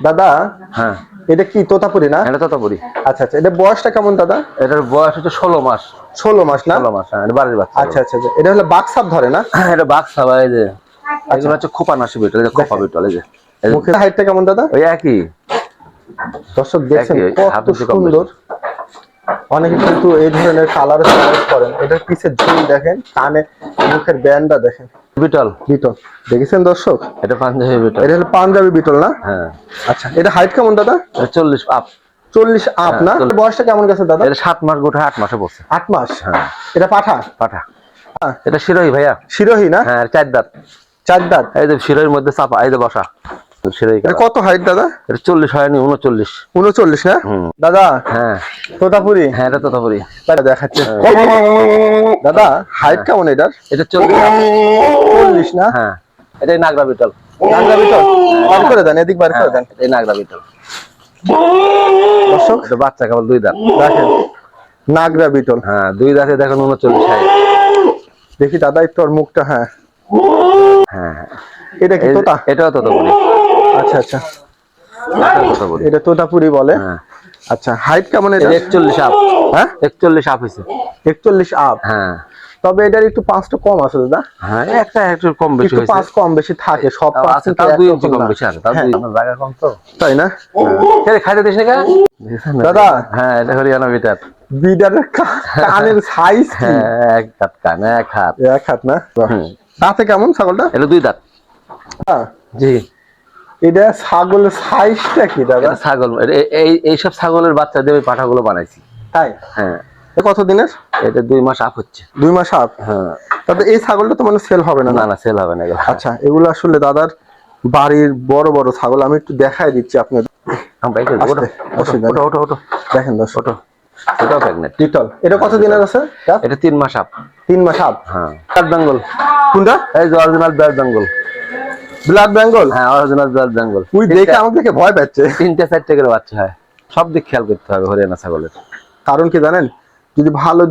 দাদা হ্যাঁ। এটা কি তোতাপুরি না? এটা তোতাপুরি। আচ্ছা আচ্ছা এটা বয়সটা কেমন দাদা? এটার বয়স হচ্ছে ষোলো মাস। ষোলো মাস না? ষোলো মাস হ্যাঁ এটা বাড়ির বাচ্চা। আচ্ছা আচ্ছা আচ্ছা। এটা হলো বাক্সাপ ধরে না? এটা বাঘ সাবা এই যে এগুলো হচ্ছে খোপা নাসি বিটল এই খোপা বিটল এই যে মুখের হাইটটা কেমন দাদা? ওই একই। দর্শক দেখছেন কত সুন্দর। অনেকে কিন্তু এই ধরনের কালার চয়েস করেন। এটার পিছের ঝুল দেখেন? কানে মুখের ব্যান্ডটা দেখেন। বিটল। বিটল। দেখেছেন দর্শক? এটা পাঞ্জাবি বিটল। এটা হলো পাঞ্জাবি বিটল না? হ্যাঁ। আচ্ছা এটা হাইট কেমন দাদা? এটা চল্লিশ আপ চল্লিশ আপ হ্যাঁ, না? বয়সটা কেমন গেছে দাদা? এটা সাত মাস গোটা আট মাসে বসে আট মাস? হ্যাঁ। এটা পাঠা? পাঠা। হ্যাঁ। এটা শিরোহী ভাইয়া। শিরোহী না? হ্যাঁ চার দাঁত। চার দাঁত। এই যে শিরোহির মধ্যে চাপা এই যে বসা। এটা কত হাইট দাদা? এটা চল্লিশ হয়নি উনচল্লিশ। উনচল্লিশ না? দাদা হ্যাঁ। তোতাপুরি? হ্যাঁ এটা তোতাপুরি। দেখাচ্ছে। দাদা হাইট কেমন এটার? এটা চল্লিশ। চল্লিশ না? হ্যাঁ। এটাই নাগরা বিটল। নাগরা বিটল? বার করে দেন এদিক বার করে দেন। এটাই নাগরা বিটল। দর্শক? এটা বাচ্চা কেবল দুই দাঁত। দেখেন নাগরা বিটল। হ্যাঁ দুই দাঁতে দেখেন উনচল্লিশ হাই দেখি দাদা একটু ওর মুখটা হ্যাঁ। হ্যাঁ হ্যাঁ। এটা কি এই তোতা? এটাও তোতাপুরি। আচ্ছা আচ্ছা। এটা তোতাপুরি বলে। হ্যাঁ। আচ্ছা হাইট কেমন এটা? এটা একচল্লিশ আপ হ্যাঁ? একচল্লিশ আপ হয়েছে। একচল্লিশ আপ হ্যাঁ। তবে এটার একটু পাঁচটা কম আছে দাদা। হ্যাঁ একটা একটু কম বেশি হয়েছে পাঁচ কম বেশি থাকে সব পাঁচ আছে দুই ইঞ্চি কম বেশি আছে তাও হ্যাঁ, দুই আপনার জায়গা কম তো। তাই না? কে খাইতে দিস না? দাদা। হ্যাঁ এটা হরিয়ানা বিটার। কানের সাইজ কি? হ্যাঁ এক হাত কান এক হাত। এক হাত না? দাঁতে কেমন ছাগলটা? এটা দুই দাঁত। হ্যাঁ। জি। এটা ছাগলের সাইজটা কি দাদা? ছাগল এই এইসব ছাগলের বাচ্চা দিয়ে পাঠাগুলো বানাইছি। তাই? হ্যাঁ। কত দিনের এটা দুই মাস আপ হচ্ছে। দুই মাস আপ হ্যাঁ। তবে এই ছাগলটা তো মানে সেল হবে না না? না সেল হবে না আচ্ছা এগুলো আসলে দাদার বাড়ির বড় বড় ছাগল আমি একটু দেখাই দিচ্ছি আপনাদের। দেখেন দশ ওঠো। এটাও প্রেগনেন্ট ডিটল এটা কত দিনের আছে? এটা? তিন মাস আপ তিন মাস আপ হ্যাঁ। বেঙ্গল কোনটা? এই যে অরিজিনাল বেঙ্গল ব্লাড বেঙ্গল হ্যাঁ অরিজিনাল ব্ল্যাক বেঙ্গল তুই দেখে আমাকে দেখে ভয় পাচ্ছে। তিনটে চারটে করে বাচ্চা হয়। সব দিক খেয়াল করতে হবে হরিয়ানা ছাগলের। কারণ কি জানেন? যদি ভালো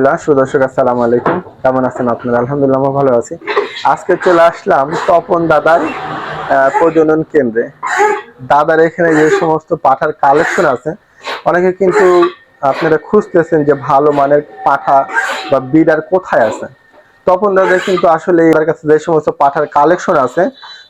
সুদর্শক, আসসালামু আলাইকুম। কেমন আছেন আপনারা? আলহামদুলিল্লাহ, আমরা ভালো আছি। আজকে চলে আসলাম তপন দাদার প্রজনন কেন্দ্রে। দাদার এখানে যে সমস্ত পাঠার কালেকশন আছে, অনেকে কিন্তু আপনারা খুঁজতেছেন যে ভালো মানের পাঠা বা বিডার কোথায় আছে। তপন দাদা কিন্তু আসলে এবার কাছে যে সমস্ত পাঠার কালেকশন আছে,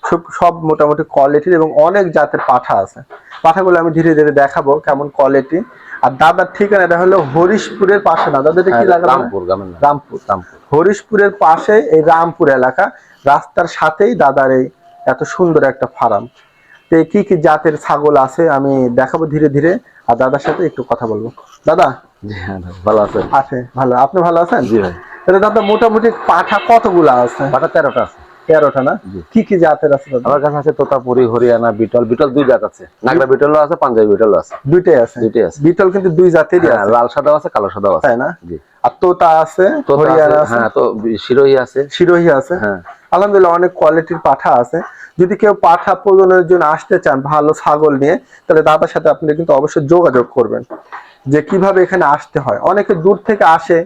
সব সব মোটামুটি কোয়ালিটির এবং অনেক জাতের পাঠা আছে। পাঠাগুলো আমি ধীরে ধীরে দেখাবো কেমন কোয়ালিটি আর দাদার ঠিকানাটা হলো হরিশপুরের পাশে না দাদা এটা কি লাগা হ্যাঁ, রামপুর গ্রামের রামপুর। রামপুর। হরিশপুরের পাশে এই রামপুর এলাকা রাস্তার সাথেই দাদার এই এত সুন্দর একটা ফার্ম। তো কি কি জাতের ছাগল আছে আমি দেখাবো ধীরে ধীরে আর দাদার সাথে একটু কথা বলব। দাদা? জি হ্যাঁ ভালো আছে আছে ভালো। আপনি ভালো আছেন? জি ভাই। তাহলে দাদা মোটামুটি পাঠা কতগুলা আছে? পাঠা তেরোটা আছে। তেরোটা না? কি কি জাতের আছে আমার কাছে আছে তোতাপুরি হরিয়ানা বিটল। বিটল দুই জাত আছে। নাগরা বিটলও আছে পাঞ্জাবি বিটলও আছে। দুইটাই আছে? দুইটাই আছে। বিটল কিন্তু দুই জাতেরই হ্যাঁ, আছে। লাল সাদাও আছে কালো সাদাও আছে। তাই না? জি। আর তোতা আছে হরিয়ানা আছে আছে। হ্যাঁ তো শিরোহী আছে। শিরোহী আছে। হ্যাঁ। আলহামদুলিল্লাহ অনেক কোয়ালিটির পাঠা আছে। যদি কেউ পাঠা প্রজনের জন্য আসতে চান ভালো ছাগল নিয়ে তাহলে দাদার সাথে আপনি কিন্তু অবশ্যই যোগাযোগ করবেন। যে কীভাবে এখানে আসতে হয়। অনেকে দূর থেকে আসে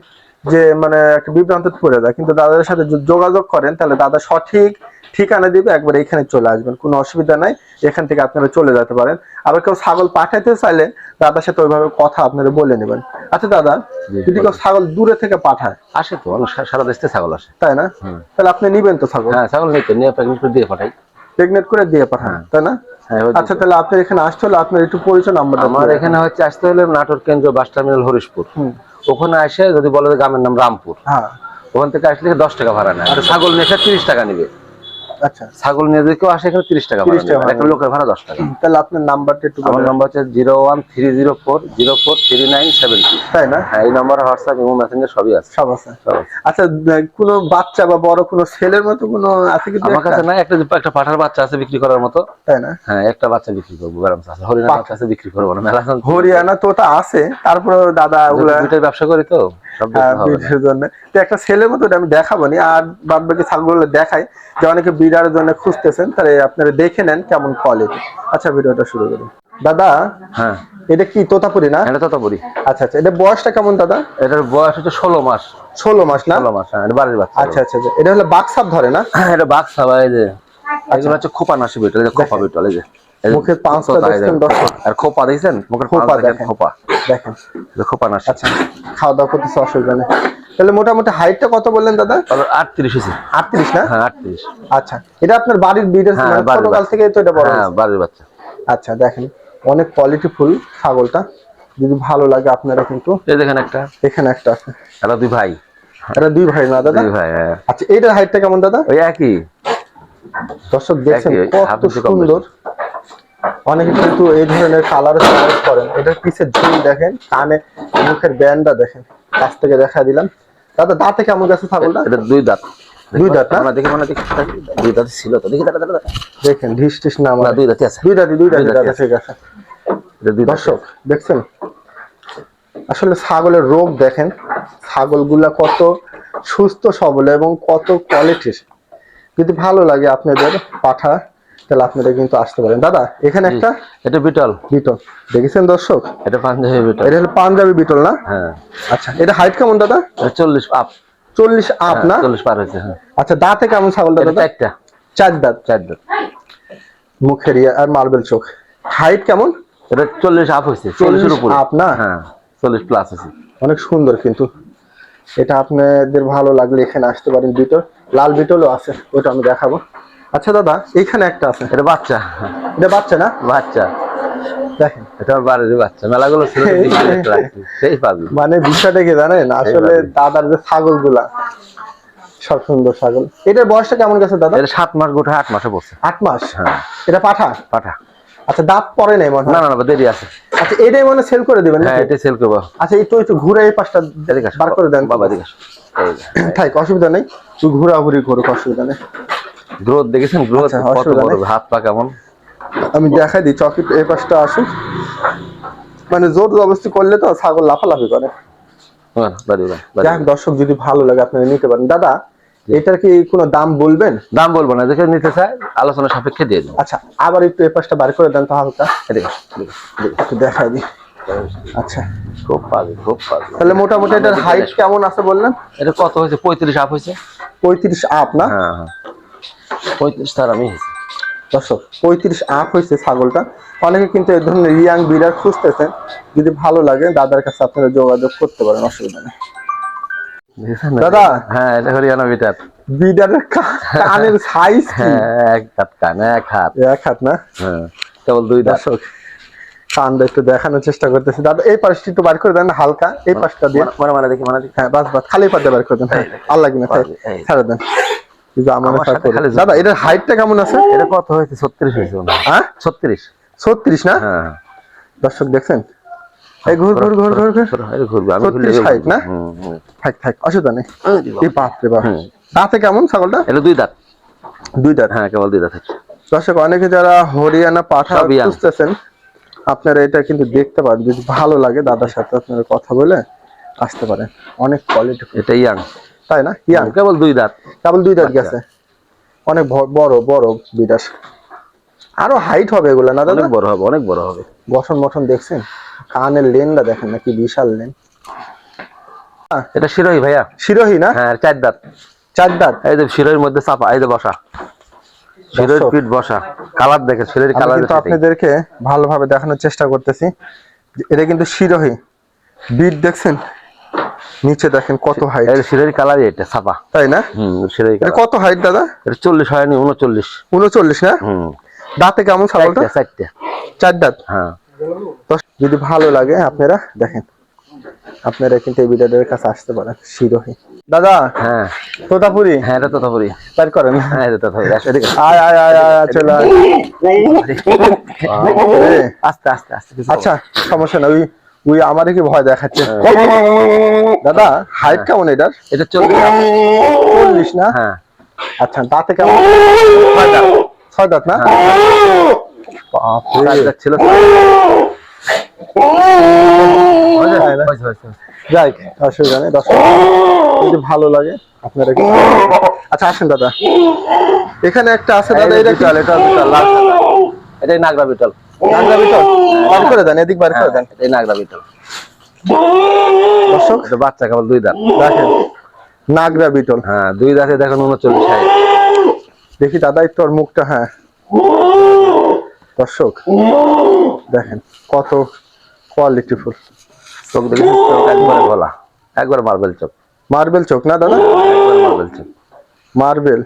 যে মানে একটা বিভ্রান্ত পড়ে যায়। কিন্তু দাদার সাথে যোগাযোগ করেন তাহলে দাদা সঠিক ঠিকানা দিবে একবার এখানে চলে আসবেন। কোনো অসুবিধা নাই এখান থেকে আপনারা চলে যেতে পারেন। আবার কেউ ছাগল পাঠাইতে চাইলে দাদার সাথে ওইভাবে কথা আপনারা বলে নেবেন। আচ্ছা দাদা যদি কেউ ছাগল দূরে থেকে পাঠায়? আসে তো সারা দেশ থেকে ছাগল আসে। তাই না? তাহলে আপনি নিবেন তো ছাগল? হ্যাঁ ছাগল নিতে নিয়ে প্যাকেট করে দিয়ে পাঠাই। প্রেগনেন্ট করে দিয়ে পাঠান হ্যাঁ। তাই না? আচ্ছা তাহলে আপনার এখানে আসতে হলে আপনার একটু পরিচয় নাম্বার আমার এখানে হচ্ছে আসতে হলে নাটোর কেন্দ্র বাস টার্মিনাল হরিশপুর। ওখানে আসে যদি বলে যে গ্রামের নাম রামপুর হ্যাঁ। ওখান থেকে আসলে দশ টাকা ভাড়া নেয়। আর ছাগল নেশা তিরিশ টাকা নিবে। আচ্ছা। ছাগল নিয়ে যদি কেউ আসে এখানে তিরিশ টাকা ভাড়া 30 টাকা একটা লোকের ভাড়া দশ টাকা। তাহলে আপনার নাম্বারটা একটু আমার নাম্বার হচ্ছে zero one three zero four zero four three nine seven two. তাই না? হ্যাঁ এই নাম্বারে হোয়াটসঅ্যাপ এবং মেসেঞ্জার সবই আছে। সব আছে। আচ্ছা কোনো বাচ্চা বা বড় কোনো ছেলের মতো কোনো আছে কি আমার? কাছে না একটা একটা পাঠার বাচ্চা আছে বিক্রি করার মতো। তাই না? হ্যাঁ একটা বাচ্চা বিক্রি করব ব্যারাম আছে বাহ। বাচ্চা আছে বিক্রি করব না মেলা আছে। তো তোতা আছে তারপরে দাদা ওগুলা ব্যবসা করি তো? হ্যাঁ। বিড়ারের জন্য। তো একটা ছেলের মতো আমি দেখাবো নি আর বাদ বাকি ছাগলগুলো দেখাই যে অনেকে বিড়ারের জন্য খুঁজতেছেন তাহলে আপনারা দেখে নেন কেমন কোয়ালিটি আচ্ছা ভিডিওটা শুরু করি। দাদা হ্যাঁ। এটা কি তোতাপুরি না? এটা তো বলি আচ্ছা আচ্ছা এটা বয়সটা কেমন দাদা? এটার বয়স হচ্ছে ষোলো মাস। ষোলো মাস না? ষোলো মাস হ্যাঁ এটা বাড়ির বাচ্চা। আচ্ছা আচ্ছা আচ্ছা। এটা হলো বাক্সাপ ধরে না? হ্যাঁ, এটা বাঘ এই যে এগুলো হচ্ছে খোপা নাসি বিটল এই যে খোপা বিটল এই যে। মুখের পাঁচটা। দেখছেন দর্শক। আর খোপা দেখছেন? মুখের খোপা দেখেন। খোপা। দেখেন। খোপা নাসি আচ্ছা খাওয়া দাওয়া করতেছে অসুবিধা নেই। তাহলে মোটামুটি হাইটটা কত বললেন দাদা? আটত্রিশ হয়েছে। আটত্রিশ না? হ্যাঁ আটত্রিশ। আচ্ছা এটা আপনার বাড়ির বিডের হ্যাঁ, ছোটকাল থেকে তো এটা বড় হ্যাঁ বাড়ির বাচ্চা। আচ্ছা দেখেন অনেক কোয়ালিটি ফুল ছাগলটা। যদি ভালো লাগে আপনারা কিন্তু এই দেখেন একটা। এখানে একটা আছে। এরা দুই ভাই। এটা দুই ভাই না দাদা? দুই ভাই হ্যাঁ। আচ্ছা এইটার হাইটটা কেমন দাদা? ওই একই। দর্শক দেখছেন কত সুন্দর। অনেকে কিন্তু এই ধরনের কালার চয়েস করেন এটার পিছের ঝুল দেখেন কানে মুখের ব্যান্ডটা দেখেন। কাছ থেকে দেখা দিলাম। দাদা দাঁতে কেমন গেছে ছাগলটা? এটা দুই দাঁত। দুই দাঁত না? দেখি মানে দেখি। দুই দাঁত ছিল তো। দেখি দাঁড়া দাঁড়া দেখেন ঢিস টিস না আমার। দুই দাঁতই আছে। দুই দাঁতি দুই দাঁতি দাদা আছে। ঠিক আছে। এটা দুই দাঁত দর্শক দেখছেন? আসলে ছাগলের রোগ দেখেন ছাগলগুলা কত সুস্থ সবল এবং কত কোয়ালিটির যদি ভালো লাগে আপনাদের পাঠা তাহলে আপনারা কিন্তু আসতে পারেন। দাদা এখানে একটা এটা বিটল। বিটল। দেখেছেন দর্শক? এটা পাঞ্জাবি বিটল। এটা হলো পাঞ্জাবি বিটল না? হ্যাঁ। আচ্ছা এটা হাইট কেমন দাদা? চল্লিশ আপ চল্লিশ আপ না? চল্লিশ পার হয়েছে হ্যাঁ। আচ্ছা দাঁতে কেমন ছাগলটা এটা দাদা চারটা। চার দাঁত। চার দাঁত। মুখের আর মার্বেল চোখ। হাইট কেমন? এটা চল্লিশ আপ হয়েছে 40 চল্লিশের উপরে। up না? হ্যাঁ চল্লিশ প্লাস হয়েছে। অনেক সুন্দর কিন্তু। এটা আপনাদের ভালো লাগলে এখানে আসতে পারেন বিটল। লাল বিটলও আছে ওটা আমি দেখাবো। আচ্ছা দাদা এইখানে একটা আছে। এটা বাচ্চা। এটা বাচ্চা না? বাচ্চা। দেখেন। এটা বাড়ির বাচ্চা। মেলাগুলো ছিল তো বিক্রি করতে রাখছি। সেই পাবি মানে বিষয়টা কি জানেন? আসলে দাদার যে ছাগল সব সুন্দর ছাগল। এটার বয়সটা কেমন গেছে দাদা? এটা সাত মাস গোটা আট মাসে পড়ছে। আট মাস? হ্যাঁ। এটা পাঠা? পাঠা। আচ্ছা দাঁত পরে নেই মনে না না না দেরি আছে। আচ্ছা এটাই মনে সেল করে দিবেন হ্যাঁ এটা সেল করব। আচ্ছা একটু একটু ঘুরে এই পাশটা বার করে দেন। বাবা। থাক অসুবিধা নেই। তুই ঘোরাঘুরি করুক অসুবিধা নেই। গ্রোথ দেখেছেন? গ্রোথ আচ্ছা, কত বড়? হাত পা কেমন? আমি দেখাই দিই এই পাশটা আসুক। মানে জোর জবরদস্তি করলে তো ছাগল লাফালাফি করে। হ্যাঁ। যাক দর্শক যদি ভালো লাগে আপনারা নিতে পারেন। দাদা এটার কি কোনো দাম বলবেন? দাম বলব না দেখে নিতে চাই আলোচনা সাপেক্ষে দিয়ে দেবো। আচ্ছা আবার একটু এই পাশটা বার করে দেন তো হালকা। একটু দেখাই দিই। আচ্ছা। খুব পাবি খুব পাবি তাহলে মোটামুটি এটার হাইট কেমন আছে বললেন? এটা কত হয়েছে? পঁয়ত্রিশ আপ হয়েছে? পঁয়ত্রিশ আপ না? হ্যাঁ হ্যাঁ। পঁয়ত্রিশ তার আমি। দর্শক পঁয়ত্রিশ আপ হয়েছে ছাগলটা। অনেকে কিন্তু এই ধরনের ইয়াং বিড়ার খুঁজতেছেন। যদি ভালো লাগে দাদার কাছে আপনারা যোগাযোগ করতে পারেন অসুবিধা নেই। দাদা। হ্যাঁ এটা হরিয়ানা বিটার বিড়ারের কানের সাইজ হ্যাঁ এক হাত কান এক হাত। এক হাত না? হ্যাঁ কেবল দুই দাঁত। দর্শক কানটা একটু দেখানোর চেষ্টা করতেছি। দাদা এই পাশটা একটু বার করে দেন হালকা। এই পাশটা দিয়ে। মানে মানে দেখি মানে হ্যাঁ বাস বাস খালি পাতে বার করে দেন। আল্লাহ কিনা। ছেড়ে দেন। দাদা এটার হাইটটা কেমন আছে? এটা কত হয়েছে? ছত্রিশ হয়েছে হ্যাঁ। ছত্রিশ। ছত্রিশ না? হ্যাঁ। দর্শক দেখছেন? এই ঘুর ঘুর ঘুর ঘুর ঘুর। ঘুরবে আমি 36 ঘুরলে না? হুম, হুম। থাক থাক অসুবিধা নেই। এই বাপ। বাপ দাঁতে কেমন ছাগলটা? এটা দুই দাঁত। দুই দাঁত? হ্যাঁ কেবল দুই দাঁত দর্শক অনেকে যারা হরিয়ানা পাঠা আপনারা এটা কিন্তু দেখতে পারেন। যদি ভালো লাগে দাদার সাথে আপনারা কথা বলে আসতে পারেন। অনেক কোয়ালিটি এটা ইয়াং। তাই না? ইয়াং। কেবল দুই দাঁত। কেবল দুই দাঁত আচ্ছা। গেছে। অনেক বড় বড় বিরাস আরও হাইট হবে এগুলো না অনেক বড় হবে অনেক বড় হবে। গঠন মঠন দেখছেন? কানের লেনটা দেখেন নাকি বিশাল লেন। এটা শিরোহী ভাইয়া। শিরোহী না? হ্যাঁ চার দাঁত। চার দাঁত। এই যে শিরোহির মধ্যে চাপা এই যে বসা। শিরোহির। পিঠ বসা। কালার দেখে শিরোহির কালার কিন্তু আপনাদেরকে ভালোভাবে দেখানোর চেষ্টা করতেছি। এটা কিন্তু শিরোহী। বিট দেখছেন? নিচে দেখেন কত হাইট এই শিরোহির কালারই এটা চাপা তাই না? হুম শিরোহির কালার। কত হাইট দাদা? এটা চল্লিশ হয়নি উনচল্লিশ। উনচল্লিশ না? হুম। দাঁতে কেমন ছাগলটা? চারটে চার দাঁত? হ্যাঁ। তো যদি ভালো লাগে আপনারা দেখেন। আপনারা কিন্তু এই ভিডিওটার কাছে আসতে পারেন শিরোহী। দাদা হ্যাঁ। তোতাপুরি? হ্যাঁ এটা তোতাপুরি। তার করেন। হ্যাঁ এটা তোতাপুরি। আসো। এদিকে। আয় আয় আয় আয় চলে আয়। আস্তে আস্তে আস্তে আচ্ছা সমস্যা না ওই ওই আমারই কি ভয় দেখাচ্ছে। দাদা হাইট কেমন এটার? এটা চল্লিশ। চল্লিশ না? হ্যাঁ। আচ্ছা দাঁতে কেমন? ছয় দাঁত। না? ছিল তাই। যাই অসুবিধা নেই যদি ভালো লাগে আপনারা কি আচ্ছা আসেন দাদা। এখানে একটা আছে দাদা এটা লাল। এটাই নাগরা বিটল। নাগরা বিটল? বার করে দেন এদিক বার করে দেন। হ্যাঁ, এটাই নাগরা বিটল। দর্শক এটা বাচ্চা কেবল দুই দাঁত। দেখেন নাগরা বিটল। হ্যাঁ দুই দাঁতে দেখেন উনচল্লিশ হাইট। দেখি দাদা একটু ওর মুখটা হ্যাঁ। দর্শক দেখেন কত কোয়ালিটিফুল চোখ দেখে চোখ একবারে গলা। একবার মার্বেল চোখ। মার্বেল চোখ না দাদা? একবার মার্বেল চোখ। মার্বেল।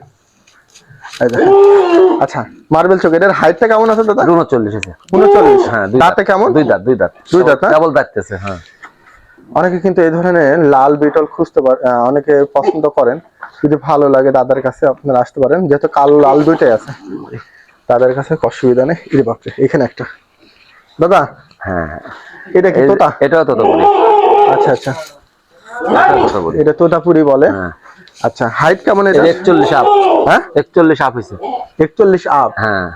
আচ্ছা মার্বেল চোখ এটার হাইটটা কেমন আছে দাদা? উনচল্লিশ আছে। উনচল্লিশ? হ্যাঁ দাঁতে কেমন? দুই দাঁত দুই দাঁত। দুই দাঁত, না? কেবল দাঁততেছে হ্যাঁ। অনেকে কিন্তু এই ধরনের লাল বিটল খুঁজতে পারে অনেকে পছন্দ করেন। যদি ভালো লাগে দাদার কাছে আপনারা আসতে পারেন। যেহেতু কালো লাল দুইটাই আছে। তাদের কাছে অসুবিধা নেই। ইরে বাপরে এখানে একটা। দাদা হ্যাঁ এটা কি তোতা? এটাও তোতাপুরি আচ্ছা আচ্ছা। এটাও এটা তোতাপুরি বলে। হ্যাঁ। আচ্ছা হাইট কেমন এটা? একচল্লিশ আপ হ্যাঁ? একচল্লিশ আপ হয়েছে একচল্লিশ আপ হ্যাঁ।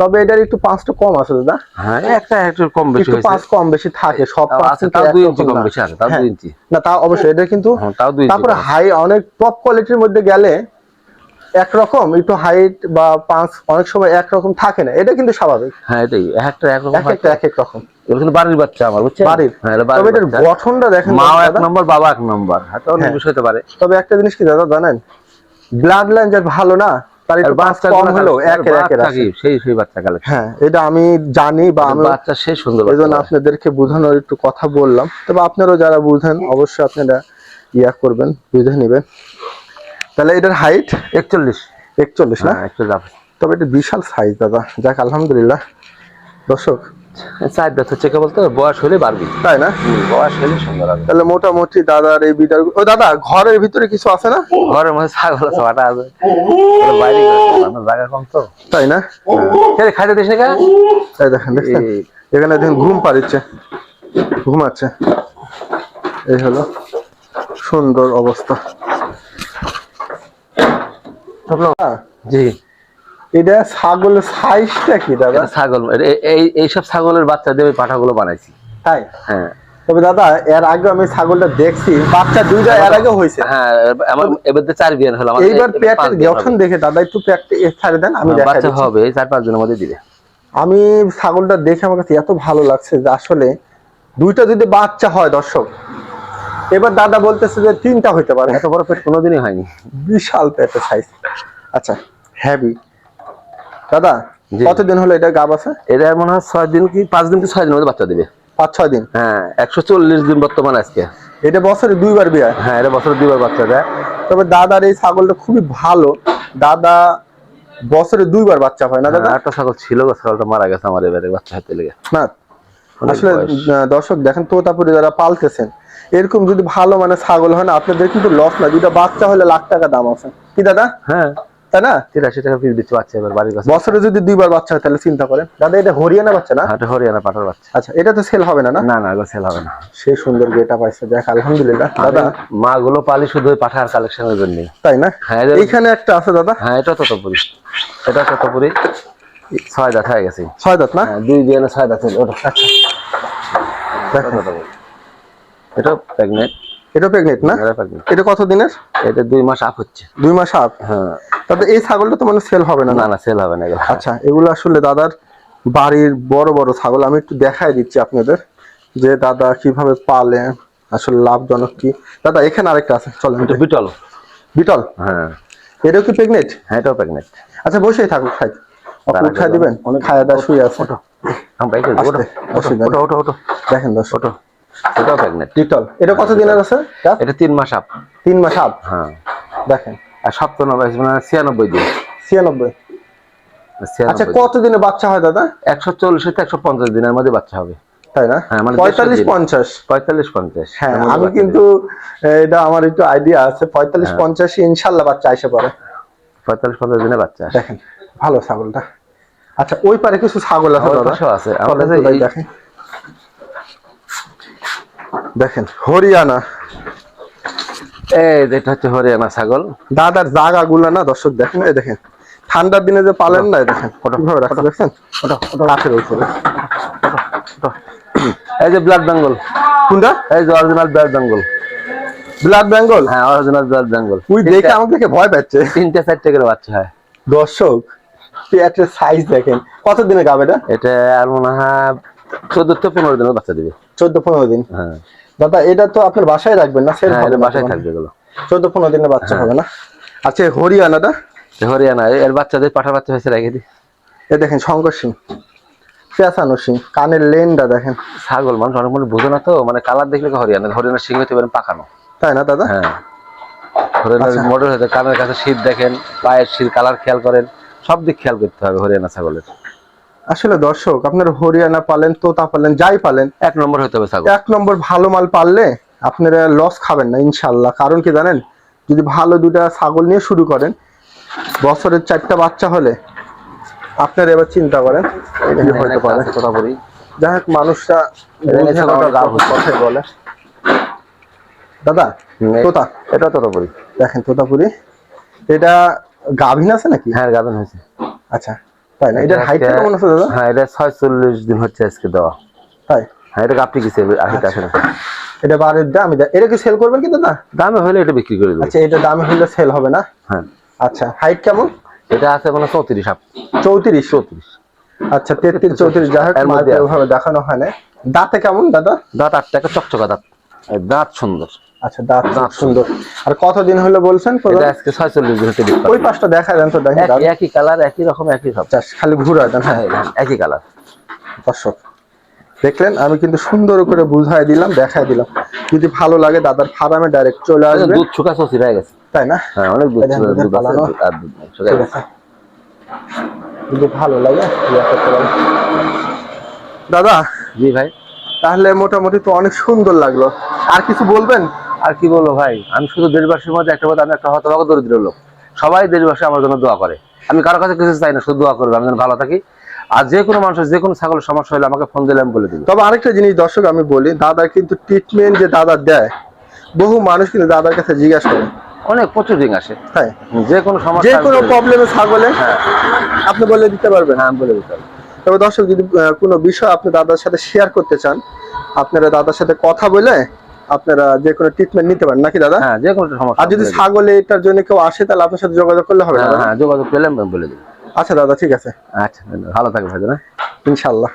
তবে এটার একটু পাঁচটা কম আছে দাদা। হ্যাঁ একটা একটু কম বেশি একটু পাঁচ কম বেশি থাকে সব পাঁচ তাও দুই ইঞ্চি কম বেশি আছে, তাও হ্যাঁ। দুই ইঞ্চি। না তা অবশ্যই এটা কিন্তু হ্যাঁ, তাও দুই তারপরে হাই অনেক টপ কোয়ালিটির মধ্যে গেলে একরকম একটু হাইট বা পাঁচ অনেক সময় একরকম থাকে না। এটা কিন্তু স্বাভাবিক। হ্যাঁ এটাই একটা একরকম এক একটা এক এক রকম। কিন্তু বাড়ির বাচ্চা আমার বুঝছেন? বাড়ির। হ্যাঁ তবে এটার গঠনটা দেখেন মাও এক নম্বর বাবা এক নম্বর হয়তো অন্য হ্যাঁ। বিষয় হতে পারে। তবে একটা জিনিস কি দাদা জানেন? ব্লাড লাইন যার ভালো না তার একটু পাঁচ কম হলেও একের একের আসে। সেই সেই বাচ্চা কালে হ্যাঁ এটা আমি জানি বা আমি বাচ্চা সেই সুন্দর এই আপনাদেরকে বোঝানোর একটু কথা বললাম। তবে আপনারাও যারা বুঝেন অবশ্যই আপনারা ইয়া করবেন বুঝে নেবেন। তাহলে এটার হাইট একচল্লিশ। একচল্লিশ না? হ্যাঁ একচল্লিশ। তবে এটা বিশাল সাইজ দাদা। যাক আলহামদুলিল্লাহ। দর্শক চার দাঁত হচ্ছে কেবল তো বয়স হলে বাড়বি। তাই না? বয়স হলে সুন্দর হবে। তাহলে মোটামুটি দাদার এই বিটার ও দাদা ঘরের ভিতরে কিছু আছে না? ঘরের মধ্যে ছাগল আছে বাটা আছে। বাইরে জায়গা কম তো। তাই না? রে, খাইতে দিস না? এই দেখেন এখানে দেখেন ঘুম পাড়িচ্ছে। ঘুমাচ্ছে। এই হলো সুন্দর অবস্থা। হ্যাঁ, জি। এটা ছাগলের সাইজটা কি দাদা? ছাগল এই এইসব ছাগলের বাচ্চা দিয়ে পাঠাগুলো বানাইছি। তাই? হ্যাঁ। তবে দাদা এর আগে আমি ছাগলটা দেখছি বাচ্চা দুইটা এর আগে হয়েছে। হ্যাঁ আমার এবার চার বিয়ান হলো আমার এইবার পেটের গঠন দেখে দাদা একটু পেটটা ছাড়ে দেন আমি হ্যাঁ, দেখাই বাচ্চা হবে চার পাঁচ দিনের মধ্যে দিবে। আমি ছাগলটা দেখে আমার কাছে এত ভালো লাগছে যে আসলে দুইটা যদি বাচ্চা হয় দর্শক এবার দাদা বলতেছে যে তিনটা হইতে পারে। এত বড় পেট কোনোদিনই হয়নি। বিশাল পেটের সাইজ আচ্ছা হ্যাভি দাদা কতদিন হলো এটা গাব আছে? এটা মনে হয় ছয় দিন কি পাঁচ দিন কি ছয় দিনের মধ্যে বাচ্চা দিবে। পাঁচ ছয় দিন? হ্যাঁ একশো চল্লিশ দিন বর্তমান আজকে। এটা বছরে দুইবার বিয়ে হ্যাঁ? এটা বছর দুইবার বাচ্চা দেয়। তবে দাদার এই ছাগলটা খুবই ভালো। দাদা বছরে দুইবার বাচ্চা হয় না দাদা? হ্যাঁ, একটা ছাগল ছিল গো, ছাগলটা মারা গেছে আমার এবারে বাচ্চা হাতে লেগে। না আসলে দর্শক দেখেন তোতাপুরি যারা পালতেছেন এরকম যদি ভালো মানে ছাগল হয় না আপনাদের কিন্তু লস না দুইটা বাচ্চা হলে লাখ টাকা দাম আছে। কি দাদা? হ্যাঁ। তাই না? তিরাশি টাকা পিস দিচ্ছে বাচ্চা এবার বাড়ির কাছে। বছরে যদি দুইবার বাচ্চা হয় তাহলে চিন্তা করেন। দাদা এটা হরিয়ানা বাচ্চা না? হ্যাঁ, এটা হরিয়ানা পাঠার বাচ্চা। আচ্ছা এটা তো সেল হবে না না? না এগুলো সেল হবে না। সে সুন্দর গেটা পাইছে দেখ আলহামদুলিল্লাহ। দাদা। মা গুলো পালি শুধু পাঠার কালেকশনের জন্য তাই না? হ্যাঁ এইখানে একটা আছে দাদা। হ্যাঁ এটা ততপুরি। এটা ততপুরি। ছয় দাঁত হয়ে গেছে। ছয় দাঁত না? হ্যাঁ দুই বিয়ানে ছয় দাঁত ওটা। আচ্ছা। এটা প্রেগনেন্ট এটা প্রেগনেন্ট না? এটা কত দিনের? এটা দুই মাস আপ হচ্ছে। দুই মাস আপ হ্যাঁ। তবে এই ছাগলটা তো মানে সেল হবে না না? না সেল হবে না আচ্ছা এগুলো আসলে দাদার বাড়ির বড় বড় ছাগল। আমি একটু দেখাই দিচ্ছি আপনাদের যে দাদা কীভাবে পালে আসলে লাভজনক কি। দাদা এখানে আরেকটা আছে চলেন। এটা বিটল। বিটল? হ্যাঁ। এটাও কি প্রেগনেন্ট হ্যাঁ এটাও প্রেগনেন্ট আচ্ছা বসেই থাকুক খাই। আগে উঠাই দিবেন? অনেক- খায়া দাওয়া শুয়ে আছে। ওটো দেখেন। দশ ওটো এটাও প্রেগনেন্ট বিটল এটা কত দিনের আছে? এটা তিন মাস আপ তিন মাস আপ হ্যাঁ। দেখেন। আর সপ্তানব্বই মানে ছিয়ানব্বই দিন। ছিয়ানব্বই। আচ্ছা কত দিনে বাচ্চা হয় দাদা? একশো চল্লিশ থেকে একশো পঞ্চাশ দিনের মধ্যে বাচ্চা হবে। তাই না? হ্যাঁ, মানে পঁয়তাল্লিশ পঞ্চাশ। পঁয়তাল্লিশ পঞ্চাশ। হ্যাঁ আমি কিন্তু এটা আমার একটু আইডিয়া আছে। পঁয়তাল্লিশ হ্যাঁ। পঞ্চাশ ইনশাল্লাহ বাচ্চা এসে পড়ে। পঁয়তাল্লিশ পঞ্চাশ দিনে বাচ্চা দেখেন ভালো ছাগলটা। আচ্ছা ওই পারে কিছু ছাগল আছে আছে। এই- দেখেন দেখেন হরিয়ানা। এই যেটা হচ্ছে হরিয়ানা ছাগল। দাদার জাগা গুলা না দর্শক দেখেন এই দেখেন। ঠান্ডার দিনে যে পালেন না দেখেন কীভাবে দেখছেন? কাঠের উপরে এই যে ব্লাড বেঙ্গল। কোনটা? এই যে original blood Bengal. Blood Bengal? হ্যাঁ অরিজিনাল ব্লাড বেঙ্গল। তুই দেখে আমাকে দেখে ভয় পাচ্ছে। তিনটে চারটে করে বাচ্চা হয়। দর্শক পেটের সাইজ দেখেন। কত দিনে গাবে এটা? এটা আর মনে হয় চোদ্দ থেকে পনেরো দিনের বাচ্চা দিবে। চোদ্দ পনেরো দিন। হ্যাঁ। দাদা এটা তো আপনার বাসায় রাখবেন না? সেল হ্যাঁ বাসায় থাকবে এগুলো। চোদ্দ পনেরো দিনে বাচ্চা হ্যাঁ। হবে না? আচ্ছা হরিয়ানাটা হরিয়ানা এর বাচ্চাদের পাঠা বাচ্চা হয়েছে রেখে দিই। এ দেখেন শঙ্কর সিং। পেঁচানো সিং কানের লেনটা দেখেন। ছাগল মানুষ অনেক মানুষ বোঝে না তো মানে কালার দেখলে হরিয়ানা। হরিয়ানা সিং হতে পারেন পাকানো। তাই না দাদা? হ্যাঁ। হরিয়ানার আচ্ছা। মডেল হতে কানের কাছে শীত দেখেন পায়ের শীত কালার খেয়াল করেন। সব দিক খেয়াল করতে হবে হরিয়ানা ছাগলের। আসলে দর্শক আপনার হরিয়ানা পালেন তোতা পালেন যাই পালেন এক নম্বর হতে হবে ছাগল এক নম্বর ভালো মাল পারলে আপনারা লস খাবেন না ইনশাল্লাহ কারণ কি জানেন যদি ভালো দুটা ছাগল নিয়ে শুরু করেন বছরের চারটা বাচ্চা হলে আপনারা এবার চিন্তা করেন হতে পারে। কথা বলি। যাই হোক হচ্ছে। কথাই বলে। দাদা তোতা? এটা তো বলি দেখেন তোতাপুরি এটা গাভিন আছে নাকি? হ্যাঁ গাভিন হয়েছে। আচ্ছা। তাই না? এটার হাইট কেমন আছে দাদা? হ্যাঁ এটা ছয়চল্লিশ দিন হচ্ছে আজকে দেওয়া। তাই? হ্যাঁ এটা আপনি আশিটা আসে না এটা বারের দাম এটা কি সেল করবেন কি দাদা? দামে হলে এটা বিক্রি করে দেবো। আচ্ছা এটা দামে হলে সেল হবে না? হ্যাঁ। আচ্ছা হাইট কেমন? এটা আছে মানে চৌত্রিশ আপ চৌত্রিশ? চৌত্রিশ। আচ্ছা তেত্রিশ চৌত্রিশ যাই হোক মাঝে। ওভাবে দেখানো হয় না। দাঁতে কেমন দাদা? দাঁত আট টাকা চকচকা দাঁত। দাঁত সুন্দর। আচ্ছা দাঁত দাঁত সুন্দর। আর কতদিন হলো বলছেন এটা আজকে ছয়চল্লিশ দিন ওই পাশটা দেখা দেন তো দেখেন একই কালার একই রকম একই সব। খালি ঘুরা দেন হ্যাঁ। হ্যাঁ একই কালার। দর্শক দেখলেন আমি কিন্তু সুন্দর করে বুঝাই দিলাম দেখাই দিলাম। যদি ভালো লাগে দাদার ফার্মে ডাইরেক্ট চলে আসবে দুধ শুকা সসি রয়ে গেছে। তাই না? হ্যাঁ অনেক দুধ দুধ। আর দুধ নাই, গেছে। যদি ভালো লাগে। দাদা জি ভাই। তাহলে মোটামুটি তো অনেক সুন্দর লাগল। আর কিছু বলবেন? আর কি বলব ভাই? আমি শুধু দেশবাসীর মধ্যে একটা কথা আমি একটা হতভাগ দরিদ্র লোক। সবাই দেশবাসী আমার জন্য দোয়া করে। আমি কারও কাছে কিছু চাই না শুধু দোয়া করবে আমি যেন ভালো থাকি। আর যে কোনো মানুষের যে কোনো ছাগলের সমস্যা হলে আমাকে ফোন দিলে আমি বলে দিবি। তবে আরেকটা জিনিস দর্শক আমি বলি দাদার কিন্তু ট্রিটমেন্ট যে দাদা দেয় বহু মানুষ কিন্তু দাদার কাছে জিজ্ঞাসা করে। অনেক প্রচুর রিং আসে। তাই যে কোনো সমস্যা আমি কোনো। প্রবলেমে ছাগলে হ্যাঁ। আপনি বলে দিতে পারবেন। হ্যাঁ আমি বলে দিতে পারবেন তবে দর্শক যদি কোনো বিষয় আপনি দাদার সাথে শেয়ার করতে চান আপনারা দাদার সাথে কথা বলে আপনারা যে কোনো ট্রিটমেন্ট নিতে পারেন নাকি দাদা? হ্যাঁ যে কোনো সমস্যা আর যদি ছাগলে এটার জন্য কেউ আসে তাহলে আপনার সাথে যোগাযোগ করলে হবে না হ্যাঁ হ্যাঁ যোগাযোগ করলে আমি বলে দিই আচ্ছা দাদা ঠিক আছে। আচ্ছা ভালো থাকবে ভাই না ইনশাল্লাহ